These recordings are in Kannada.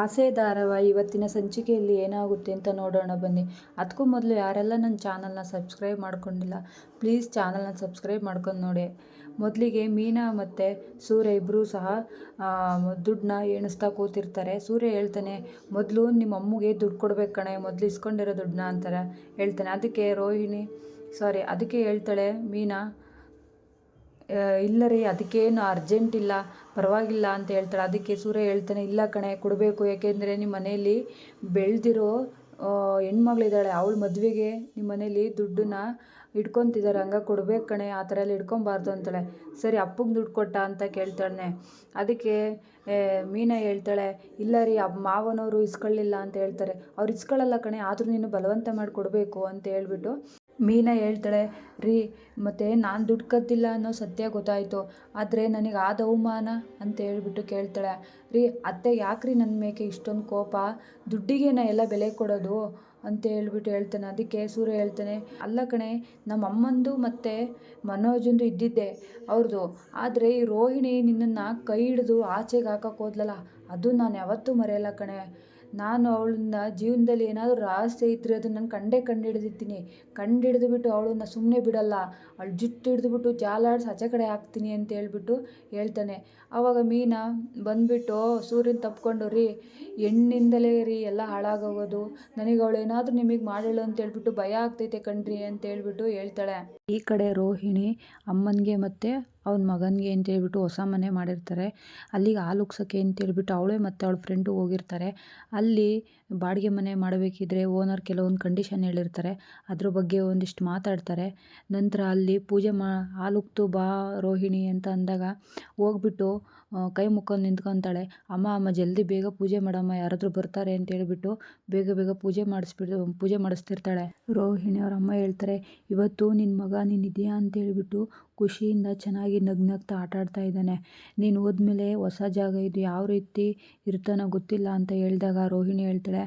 ಆಸೆ ಧಾರಾವಾಹಿ ಇವತ್ತಿನ ಸಂಚಿಕೆಯಲ್ಲಿ ಏನಾಗುತ್ತೆ ಅಂತ ನೋಡೋಣ ಬನ್ನಿ. ಅದಕ್ಕೂ ಮೊದಲು ಯಾರೆಲ್ಲ ನನ್ನ ಚಾನಲ್ನ ಸಬ್ಸ್ಕ್ರೈಬ್ ಮಾಡ್ಕೊಂಡಿಲ್ಲ, ಪ್ಲೀಸ್ ಚಾನಲ್ನ ಸಬ್ಸ್ಕ್ರೈಬ್ ಮಾಡ್ಕೊಂಡು ನೋಡಿ. ಮೊದಲಿಗೆ ಮೀನಾ ಮತ್ತು ಸೂರ್ಯ ಇಬ್ಬರೂ ಸಹ ದುಡ್ಡನ್ನ ಎಣಿಸ್ತಾ ಕೂತಿರ್ತಾರೆ. ಸೂರ್ಯ ಹೇಳ್ತಾನೆ, ಮೊದಲು ನಿಮ್ಮ ಅಮ್ಮಗೆ ದುಡ್ಡು ಕೊಡ್ಬೇಕು ಕಣೆ, ಮೊದಲು ಇಸ್ಕೊಂಡಿರೋ ದುಡ್ಡನ್ನ ಅಂತಾರೆ. ಹೇಳ್ತಾನೆ, ಅದಕ್ಕೆ ರೋಹಿಣಿ ಸಾರಿ ಅದಕ್ಕೆ ಹೇಳ್ತಾಳೆ ಮೀನಾ ಇಲ್ಲ ರೀ, ಅದಕ್ಕೇನು ಅರ್ಜೆಂಟ್ ಇಲ್ಲ, ಪರವಾಗಿಲ್ಲ ಅಂತ ಹೇಳ್ತಾಳೆ. ಅದಕ್ಕೆ ಸೂರ್ಯ ಹೇಳ್ತಾನೆ, ಇಲ್ಲ ಕಣೆ, ಕೊಡಬೇಕು. ಯಾಕೆಂದರೆ ನಿಮ್ಮ ಮನೆಯಲ್ಲಿ ಬೆಳೆದಿರೋ ಹೆಣ್ಮಗಳಿದ್ದಾಳೆ, ಅವಳ ಮದುವೆಗೆ ನಿಮ್ಮ ಮನೇಲಿ ದುಡ್ಡನ್ನ ಇಟ್ಕೊತಿದ್ದಾರೆ ಹಂಗೆ ಕೊಡ್ಬೇಕು ಕಣೆ, ಆ ಥರ ಎಲ್ಲ ಇಟ್ಕೊಬಾರ್ದು ಅಂತಾಳೆ. ಸರಿ, ಅಪ್ಪಗೆ ದುಡ್ಡು ಕೊಟ್ಟ ಅಂತ ಕೇಳ್ತಾಳೆ. ಅದಕ್ಕೆ ಮೀನಾ ಹೇಳ್ತಾಳೆ, ಇಲ್ಲ ರೀ ಅಪ್ಪ ಮಾವನವರು ಇಸ್ಕೊಳ್ಳಿಲ್ಲ ಅಂತ ಹೇಳ್ತಾರೆ. ಅವ್ರು ಇಸ್ಕೊಳ್ಳಲ್ಲ ಕಣೆ, ಆದರೂ ನೀನು ಬಲವಂತ ಮಾಡಿ ಕೊಡಬೇಕು ಅಂತ ಹೇಳ್ಬಿಟ್ಟು ಮೀನಾ ಹೇಳ್ತಾಳೆ, ರೀ, ಮತ್ತು ನಾನು ದುಡ್ಡು ಕದ್ದಿಲ್ಲ ಅನ್ನೋ ಸತ್ಯ ಗೊತ್ತಾಯಿತು, ಆದರೆ ನನಗೆ ಆದ ಅವಮಾನ ಅಂತ ಹೇಳ್ಬಿಟ್ಟು ಕೇಳ್ತಾಳೆ. ರೀ, ಅತ್ತೆ ಯಾಕ್ರಿ ನನ್ನ ಮೇಕೆ ಇಷ್ಟೊಂದು ಕೋಪ? ದುಡ್ಡಿಗೇನ ಎಲ್ಲ ಬೆಲೆ ಕೊಡೋದು? ಅಂತ ಹೇಳ್ಬಿಟ್ಟು ಹೇಳ್ತಾನೆ. ಅದಕ್ಕೆ ಸೂರ್ಯ ಹೇಳ್ತಾನೆ, ಅಲ್ಲ ಕಣೆ ನಮ್ಮ ಅಮ್ಮಂದು ಮತ್ತು ಮನೋಜಂದು ಇದ್ದಿದ್ದೆ ಅವ್ರದ್ದು ಆದರೆ ಈ ರೋಹಿಣಿ ನಿನ್ನನ್ನು ಕೈ ಹಿಡಿದು ಆಚೆಗೆ ಹಾಕೋಕೆ ಹೋದ್ಲಲ್ಲ, ಅದು ನಾನು ಯಾವತ್ತೂ ಮರೆಯಲ್ಲ ಕಣೆ. ನಾನು ಅವಳನ್ನ ಜೀವನದಲ್ಲಿ ಏನಾದರೂ ರಹಸ್ಯ ಇದ್ದರೆ ಅದನ್ನು ನಾನು ಕಂಡೇ ಕಂಡು ಹಿಡಿದಿರ್ತೀನಿ ಕಂಡು ಹಿಡಿದುಬಿಟ್ಟು ಅವಳನ್ನ ಸುಮ್ಮನೆ ಬಿಡಲ್ಲ. ಅವಳು ಜುಟ್ಟು ಹಿಡಿದುಬಿಟ್ಟು ಜಾಲಾಡ್ಸಿ ಆಚೆ ಕಡೆ ಹಾಕ್ತೀನಿ ಅಂತ ಹೇಳ್ಬಿಟ್ಟು ಹೇಳ್ತಾನೆ. ಆವಾಗ ಮೀನಾ, ಬಂದುಬಿಟ್ಟು ಸೂರ್ಯನ ತಪ್ಕೊಂಡು, ರೀ, ಹೆಣ್ಣಿಂದಲೇ ರೀ ಎಲ್ಲ ಹಾಳಾಗೋಗೋದು. ನನಗೆ ಅವಳು ಏನಾದರೂ ನಿಮಗೆ ಮಾಡೇಳು ಅಂತ ಹೇಳ್ಬಿಟ್ಟು ಭಯ ಆಗ್ತೈತೆ ಕಣ್ರಿ ಅಂತ ಹೇಳ್ಬಿಟ್ಟು ಹೇಳ್ತಾಳೆ. ಈ ಕಡೆ ರೋಹಿಣಿ, ಅಮ್ಮನಿಗೆ ಮತ್ತು ಅವ್ನ ಮಗನಿಗೆ ಅಂತ ಹೇಳ್ಬಿಟ್ಟು ಹೊಸ ಮನೆ ಮಾಡಿರ್ತಾರೆ. ಅಲ್ಲಿಗೆ ಹಾಲು ಉಗ್ಸೋಕ್ಕೆ ಅಂತೇಳ್ಬಿಟ್ಟು ಅವಳೇ ಮತ್ತು ಅವಳ ಫ್ರೆಂಡು ಹೋಗಿರ್ತಾರೆ. ಅಲ್ಲಿ ಬಾಡಿಗೆ ಮನೆ ಮಾಡಬೇಕಿದ್ರೆ ಓನರ್ ಕೆಲವೊಂದು ಕಂಡೀಷನ್ ಹೇಳಿರ್ತಾರೆ. ಅದ್ರ ಬಗ್ಗೆ ಒಂದಿಷ್ಟು ಮಾತಾಡ್ತಾರೆ. ನಂತರ ಅಲ್ಲಿ ಪೂಜೆ ಮಾ ಹಾಲುಗ್ತು ಬಾ ರೋಹಿಣಿ ಅಂತ ಅಂದಾಗ ಹೋಗ್ಬಿಟ್ಟು ಕೈ ಮುಕ್ಕೊಂಡು ನಿಂತ್ಕೊತಾಳೆ. ಅಮ್ಮ ಅಮ್ಮ, ಜಲ್ದಿ ಬೇಗ ಪೂಜೆ ಮಾಡಮ್ಮ, ಯಾರಾದರೂ ಬರ್ತಾರೆ ಅಂತ ಹೇಳಿಬಿಟ್ಟು ಬೇಗ ಬೇಗ ಪೂಜೆ ಮಾಡಿಸ್ಬಿಟ್ಟು ಪೂಜೆ ಮಾಡಿಸ್ತಿರ್ತಾಳೆ. ರೋಹಿಣಿ ಅವ್ರ ಅಮ್ಮ ಹೇಳ್ತಾರೆ, ಇವತ್ತು ನಿನ್ನ ಮಗ ನೀನು ಇದೆಯಾ? ಅಂತ ಹೇಳ್ಬಿಟ್ಟು ಖುಷಿಯಿಂದ ಚೆನ್ನಾಗಿ ನಗು ನಗ್ತಾ ಆಟ ಆಡ್ತಾ ಇದ್ದಾನೆ. ನೀನು ಹೋದ್ಮೇಲೆ ಹೊಸ ಜಾಗ ಇದು ಯಾವ ರೀತಿ ಇರ್ತಾನೋ ಗೊತ್ತಿಲ್ಲ ಅಂತ ಹೇಳಿದಾಗ ರೋಹಿಣಿ ಹೇಳ್ತಾಳೆ,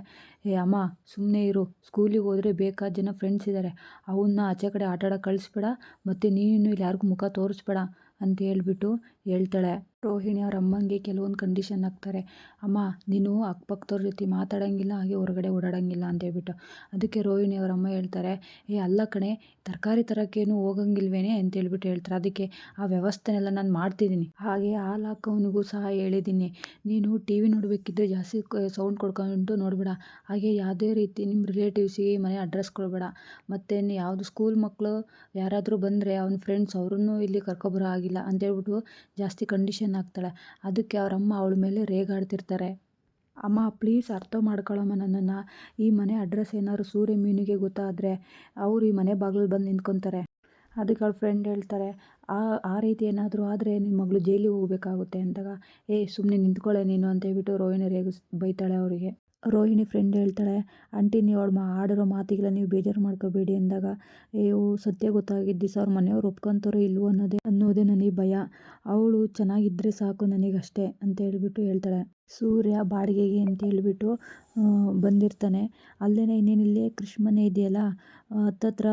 ಏ ಅಮ್ಮ ಸುಮ್ಮನೆ ಇರು. ಸ್ಕೂಲಿಗೆ ಹೋದರೆ ಬೇಕಾದ ಜನ ಫ್ರೆಂಡ್ಸ್ ಇದ್ದಾರೆ ಅವನ್ನ ಆಚೆ ಕಡೆ ಆಟ ಆಡೋಕೆ ಕಳಿಸ್ಬೇಡ. ಮತ್ತು ನೀನು ಇಲ್ಲಿ ಯಾರಿಗೂ ಮುಖ ತೋರಿಸ್ಬೇಡ ಅಂತ ಹೇಳಿಬಿಟ್ಟು ಹೇಳ್ತಾಳೆ. ರೋಹಿಣಿ ಅವ್ರ ಅಮ್ಮಂಗೆ ಕೆಲವೊಂದು ಕಂಡೀಷನ್ ಹಾಕ್ತಾರೆ ಅಮ್ಮ, ನೀನು ಅಕ್ಕಪಕ್ಕದವ್ರ ಜೊತೆ ಮಾತಾಡೋಂಗಿಲ್ಲ, ಹಾಗೆ ಹೊರಗಡೆ ಓಡಾಡೋಂಗಿಲ್ಲ, ಅಂತ ಹೇಳ್ಬಿಟ್ಟು. ಅದಕ್ಕೆ ರೋಹಿಣಿ ಅವ್ರ ಅಮ್ಮ ಹೇಳ್ತಾರೆ, ಏ, ಅಲ್ಲ ಕಣೆ, ತರಕಾರಿ ತರೋಕ್ಕೇನು ಹೋಗಂಗಿಲ್ವೇನೆ? ಅಂತ ಹೇಳ್ಬಿಟ್ಟು ಹೇಳ್ತಾರೆ. ಅದಕ್ಕೆ, ಆ ವ್ಯವಸ್ಥೆನೆಲ್ಲ ನಾನು ಮಾಡ್ತಿದ್ದೀನಿ. ಹಾಗೆ ಹಾಲು ಹಾಕೋನಿಗೂ ಸಹ ಹೇಳಿದ್ದೀನಿ. ನೀನು ಟಿ ವಿ ನೋಡಬೇಕಿದ್ರೆ ಜಾಸ್ತಿ ಸೌಂಡ್ ಕೊಡ್ಕೊಂಡು ನೋಡ್ಬೇಡ. ಹಾಗೆ ಯಾವುದೇ ರೀತಿ ನಿಮ್ಮ ರಿಲೇಟಿವ್ಸಿಗೆ ಮನೆ ಅಡ್ರೆಸ್ ಕೊಡಬೇಡ. ಮತ್ತು ಯಾವುದು ಸ್ಕೂಲ್ ಮಕ್ಕಳು ಯಾರಾದರೂ ಬಂದರೆ ಅವ್ನ ಫ್ರೆಂಡ್ಸ್ ಅವ್ರನ್ನೂ ಇಲ್ಲಿ ಕರ್ಕೊಬರೋ ಆಗಿಲ್ಲ ಅಂತೇಳ್ಬಿಟ್ಟು ಜಾಸ್ತಿ ಕಂಡೀಷನ್ ಆಗ್ತಾಳೆ ಅದಕ್ಕೆ ಅವ್ರ ಅಮ್ಮ ಅವಳ ಮೇಲೆ ರೇಗಾಡ್ತಿರ್ತಾರೆ. ಅಮ್ಮ ಪ್ಲೀಸ್ ಅರ್ಥ ಮಾಡ್ಕೊಳಮ್ಮ ನನ್ನನ್ನು. ಈ ಮನೆ ಅಡ್ರೆಸ್ ಏನಾದ್ರು ಸೂರ್ಯ ಮೀನಿಗೆ ಗೊತ್ತಾದರೆ ಅವ್ರು ಈ ಮನೆ ಬಾಗಿಲು ಬಂದು ನಿಂತ್ಕೊತಾರೆ. ಅದಕ್ಕೆ ಅವ್ಳ ಫ್ರೆಂಡ್ ಹೇಳ್ತಾರೆ, ಆ ಆ ರೀತಿ ಏನಾದರೂ ಆದರೆ ನಿನ್ನ ಮಗಳು ಜೈಲಿಗೆ ಹೋಗಬೇಕಾಗುತ್ತೆ ಅಂದಾಗ, ಏ ಸುಮ್ಮನೆ ನಿಂತ್ಕೊಳ್ಳೆ ನೀನು ಅಂತ ಹೇಳ್ಬಿಟ್ಟು ರೋಹಿಣಿ ರೇಗಿಸ್, ಬೈತಾಳೆ ಅವರಿಗೆ. ರೋಹಿಣಿ ಫ್ರೆಂಡ್ ಹೇಳ್ತಾಳೆ, ಆಂಟಿ, ನೀವು ಅವ್ಳು ಮಾ ಆಡಿರೋ ಮಾತಿಗೆಲ್ಲ ನೀವು ಬೇಜಾರು ಮಾಡ್ಕೋಬೇಡಿ ಅಂದಾಗ, ಅಯ್ಯೋ, ಸತ್ಯ ಗೊತ್ತಾಗಿದ್ದು ಅವ್ರ ಮನೆಯವ್ರು ಒಪ್ಕೊತಾರೋ ಇಲ್ವೋ ಅನ್ನೋದೇ ಅನ್ನೋದೇ ನನಗೆ ಭಯ. ಅವಳು ಚೆನ್ನಾಗಿದ್ದರೆ ಸಾಕು ನನಗಷ್ಟೇ ಅಂತ ಹೇಳಿಬಿಟ್ಟು ಹೇಳ್ತಾಳೆ. ಸೂರ್ಯ ಬಾಡಿಗೆಗೆ ಅಂತ ಹೇಳಿಬಿಟ್ಟು ಬಂದಿರ್ತಾನೆ. ಅಲ್ಲೇ ಇನ್ನೇನಿಲ್ಲೇ ಕೃಷ್ಣನೇ ಇದೆಯಲ್ಲ ಹತ್ತತ್ರ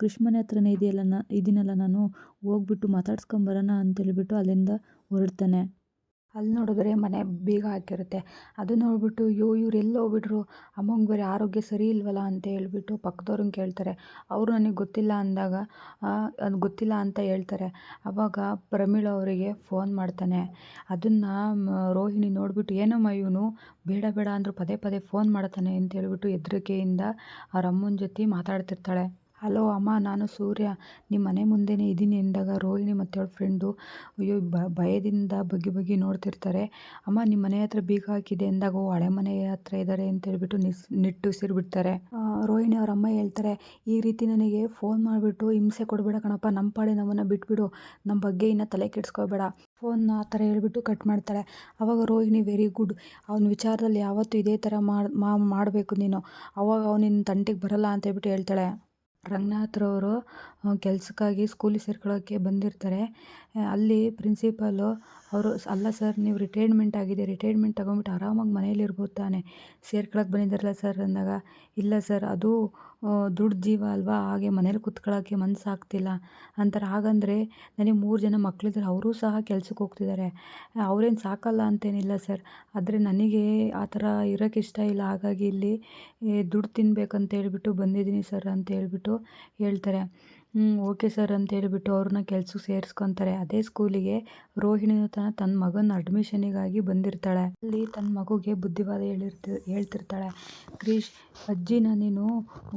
ಕೃಷ್ಣನೇ ಹತ್ರನೇ ಇದೆಯಲ್ಲ ನಾ, ಇದೀನಲ್ಲ ನಾನು, ಹೋಗ್ಬಿಟ್ಟು ಮಾತಾಡ್ಸ್ಕೊಂಬರೋಣ ಅಂತೇಳ್ಬಿಟ್ಟು ಅಲ್ಲಿಂದ ಹೊರಡ್ತಾನೆ. ಅಲ್ಲಿ ನೋಡಿದ್ರೆ ಮನೆ ಬೀಗ ಹಾಕಿರುತ್ತೆ. ಅದು ನೋಡಿಬಿಟ್ಟು, ಅಯ್ಯೋ ಇವ್ರು ಎಲ್ಲಿ ಹೋಗ್ಬಿಟ್ರು. ಅಮ್ಮಂಗೆ ಬೇರೆ ಆರೋಗ್ಯ ಸರಿ ಇಲ್ವಲ್ಲ? ಅಂತ ಹೇಳ್ಬಿಟ್ಟು ಪಕ್ಕದವ್ರನ್ನ ಕೇಳ್ತಾರೆ. ಅವರು ನನಗೆ ಗೊತ್ತಿಲ್ಲ ಅಂದಾಗ ಅದು ಗೊತ್ತಿಲ್ಲ ಅಂತ ಹೇಳ್ತಾರೆ. ಅವಾಗ ಪ್ರಮೀಳ ಅವರಿಗೆ ಫೋನ್ ಮಾಡ್ತಾನೆ. ಅದನ್ನು ರೋಹಿಣಿ ನೋಡಿಬಿಟ್ಟು, ಏನಮ್ಮ ಇವನು? ಬೇಡ ಬೇಡ ಅಂದರೂ ಪದೇ ಪದೇ ಫೋನ್ ಮಾಡ್ತಾನೆ ಅಂತ ಹೇಳ್ಬಿಟ್ಟು ಹೆದ್ರಿಕೆಯಿಂದ ಅವ್ರ ಅಮ್ಮನ ಜೊತೆ ಮಾತಾಡ್ತಿರ್ತಾಳೆ. ಹಲೋ ಅಮ್ಮ, ನಾನು ಸೂರ್ಯ. ನಿಮ್ಮ ಮನೆ ಮುಂದೆನೇ ಇದ್ದೀನಿ ಎಂದಾಗ ರೋಹಿಣಿ ಮತ್ತು ಅವಳ ಫ್ರೆಂಡು ಅಯ್ಯೋ ಭಯದಿಂದ ಬಗ್ಗಿ ಬಗ್ಗಿ ನೋಡ್ತಿರ್ತಾರೆ. ಅಮ್ಮ ನಿಮ್ಮ ಮನೆ ಹತ್ರ ಬೀಗ ಹಾಕಿದೆ ಎಂದಾಗ, ಓ, ಹಳೆ ಮನೆ ಹತ್ರ ಇದ್ದಾರೆ ಅಂತ ಹೇಳ್ಬಿಟ್ಟು ನಿಸ್ ನಿಟ್ಟುಸಿರು ರೋಹಿಣಿ ಅವ್ರ ಅಮ್ಮ ಹೇಳ್ತಾರೆ, ಈ ರೀತಿ ನನಗೆ ಫೋನ್ ಮಾಡಿಬಿಟ್ಟು ಹಿಂಸೆ ಕೊಡಬೇಡ ಕಣಪ್ಪ. ನಮ್ಮ ಪಾಡೆ ನಮ್ಮನ್ನು ಬಿಟ್ಬಿಡು. ನಮ್ಮ ಬಗ್ಗೆ ಇನ್ನು ತಲೆ ಕೆಡಿಸ್ಕೋಬೇಡ. ಫೋನ್ ಆ ಥರ ಹೇಳ್ಬಿಟ್ಟು ಕಟ್ ಮಾಡ್ತಾಳೆ. ಅವಾಗ ರೋಹಿಣಿ ವೆರಿ ಗುಡ್ ಅವನ ವಿಚಾರದಲ್ಲಿ ಯಾವತ್ತೂ ಇದೇ ಥರ ಮಾಡಿ ಮಾಡಬೇಕು ನೀನು. ಅವಾಗ ಅವನಿನ್ನ ತಂಟೆಗೆ ಬರಲ್ಲ ಅಂತ ಹೇಳ್ಬಿಟ್ಟು ಹೇಳ್ತಾಳೆ. ರಂಗನಾಥ್ರವರು ಕೆಲಸಕ್ಕಾಗಿ ಸ್ಕೂಲಿಗೆ ಸೇರ್ಕೊಳ್ಳೋಕ್ಕೆ ಬಂದಿರ್ತಾರೆ. ಅಲ್ಲಿ ಪ್ರಿನ್ಸಿಪಾಲು ಅವರು, ಅಲ್ಲ ಸರ್ ನೀವು ರಿಟೈರ್ಮೆಂಟ್ ಆಗಿದೆ ರಿಟೈರ್ಮೆಂಟ್ ತಗೊಂಬಿಟ್ಟು ಆರಾಮಾಗಿ ಮನೇಲಿರ್ಬೋದು ತಾನೇ ಸೇರ್ಕೊಳಕ್ಕೆ ಬಂದಿದ್ದಾರಲ್ಲ ಸರ್ ಅಂದಾಗ, ಇಲ್ಲ ಸರ್ ಅದು ದುಡ್ಡು ಜೀವ ಅಲ್ವಾ? ಹಾಗೆ ಮನೇಲಿ ಕುತ್ಕೊಳ್ಳೋಕ್ಕೆ ಮನಸ್ಸಾಗ್ತಿಲ್ಲ ಅಂತಾರೆ. ಹಾಗಂದರೆ, ನನಗೆ ಮೂರು ಜನ ಮಕ್ಕಳಿದ್ದಾರೆ ಅವರೂ ಸಹ ಕೆಲ್ಸಕ್ಕೆ ಹೋಗ್ತಿದ್ದಾರೆ. ಅವ್ರೇನು ಸಾಕಲ್ಲ ಅಂತೇನಿಲ್ಲ ಸರ್ ಆದರೆ ನನಗೆ ಆ ಥರ ಇರೋಕ್ಕೆ ಇಷ್ಟ ಇಲ್ಲ. ಹಾಗಾಗಿ ಇಲ್ಲಿ ದುಡ್ಡು ತಿನ್ಬೇಕಂತ ಹೇಳ್ಬಿಟ್ಟು ಬಂದಿದ್ದೀನಿ ಸರ್ ಅಂತ ಹೇಳ್ಬಿಟ್ಟು ಹೇಳ್ತಾರೆ. ಓಕೆ ಸರ್ ಅಂತ ಹೇಳಿಬಿಟ್ಟು ಅವ್ರನ್ನ ಕೆಲ್ಸಕ್ಕೆ ಸೇರಿಸ್ಕೊತಾರೆ. ಅದೇ ಸ್ಕೂಲಿಗೆ ರೋಹಿಣಿನೂ ತನ್ನ ತನ್ನ ಮಗನ ಅಡ್ಮಿಷನಿಗಾಗಿ ಬಂದಿರ್ತಾಳೆ. ಅಲ್ಲಿ ತನ್ನ ಮಗುಗೆ ಬುದ್ಧಿವಾದ ಹೇಳಿರ್ತಿ, ಹೇಳ್ತಿರ್ತಾಳೆ. ಕ್ರೀಶ್, ಅಜ್ಜಿನ ನೀನು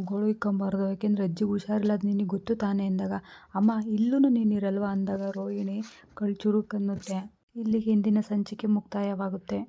ಗೋಳು ಇಕ್ಕೊಂಬಾರ್ದು. ಯಾಕೆಂದರೆ ಅಜ್ಜಿಗೆ ಹುಷಾರಿಲ್ಲ ಅದು ನಿನಗೆ ಗೊತ್ತು ತಾನೇ ಅಂದಾಗ. ಅಮ್ಮ ಇಲ್ಲೂ ನೀನಿರಲ್ವಾ? ಅಂದಾಗ ರೋಹಿಣಿ ಕಳ್ ಚುರುಕ್ ಅನ್ನುತ್ತೆ ಇಲ್ಲಿಗೆ ಹಿಂದಿನ ಸಂಚಿಕೆ ಮುಕ್ತಾಯವಾಗುತ್ತೆ.